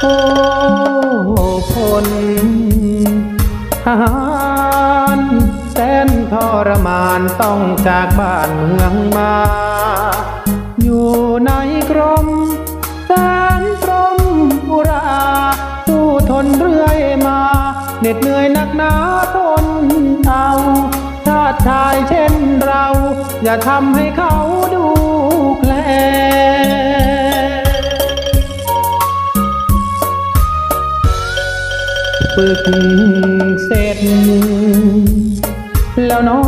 โอ้คนทหารแสนทรมานต้องจากบ้านเมืองมา อยู่ในกรมแสนตรมอุราสู้ทนเรื่อยมาเหน็ดเหนื่อยนักหนาทนเอาชาติชายเช่นเรา อย่าทำให้เขาดูแคลน ฝึกเสร็จ แล้วเนอ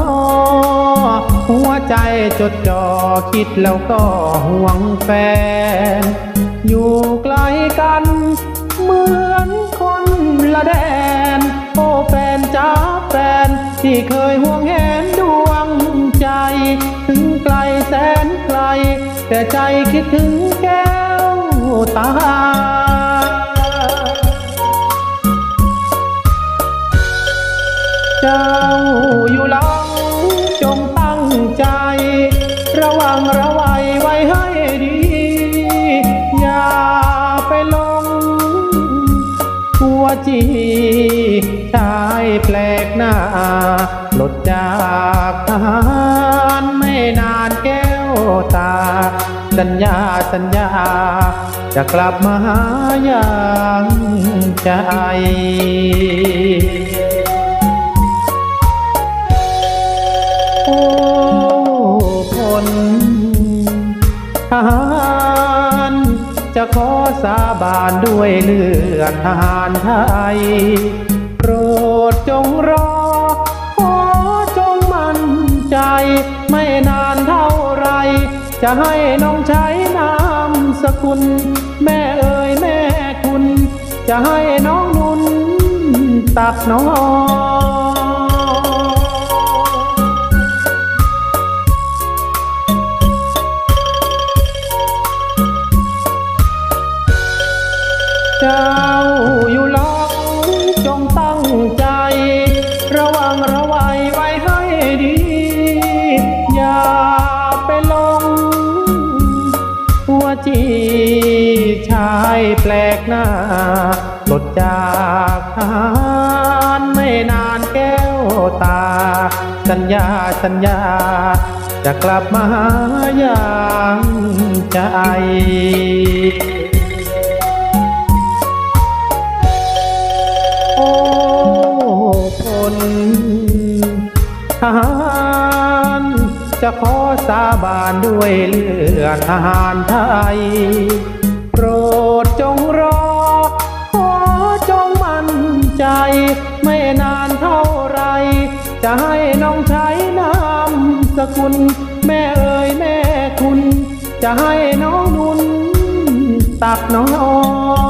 หัวใจจดจ่อคิดแล้วก็ห่วงแฟน อยู่ไกลกัน เหมือนคนละแดน โอ้แฟนจ้าแฟน ที่เคยห่วงแหนดวงใจ ถึงไกลแสนไกล แต่ใจคิดถึงแก้วตา จีชายแปลกหน้าหลุดจากทหารไม่นานแก้วตา สัญญาสัญญา จะกลับมาหาอย่างใจ จะขอสาบานด้วยเลือดทหารไทย โปรดจงรอ ขอจงมั่นใจ ไม่นานเท่าไร จะให้น้องใช้นามสกุล แม่เอ่ยแม่คุณ จะให้น้องนุนตักน้อง ไว้ให้ดี อย่าไปลงหัวจีชายแปลกหน้าหลดจากทารไม่นานแก้วตา สัญญาสัญญา จะกลับมาอย่างใจ ทหารจะขอสาบานด้วยเลือดทหารไทย โปรดจงรอ ขอจงมั่นใจ ไม่นานเท่าไร จะให้น้องใช้นามสกุล แม่เอ่ยแม่คุณ จะให้น้องนุนตักน้อง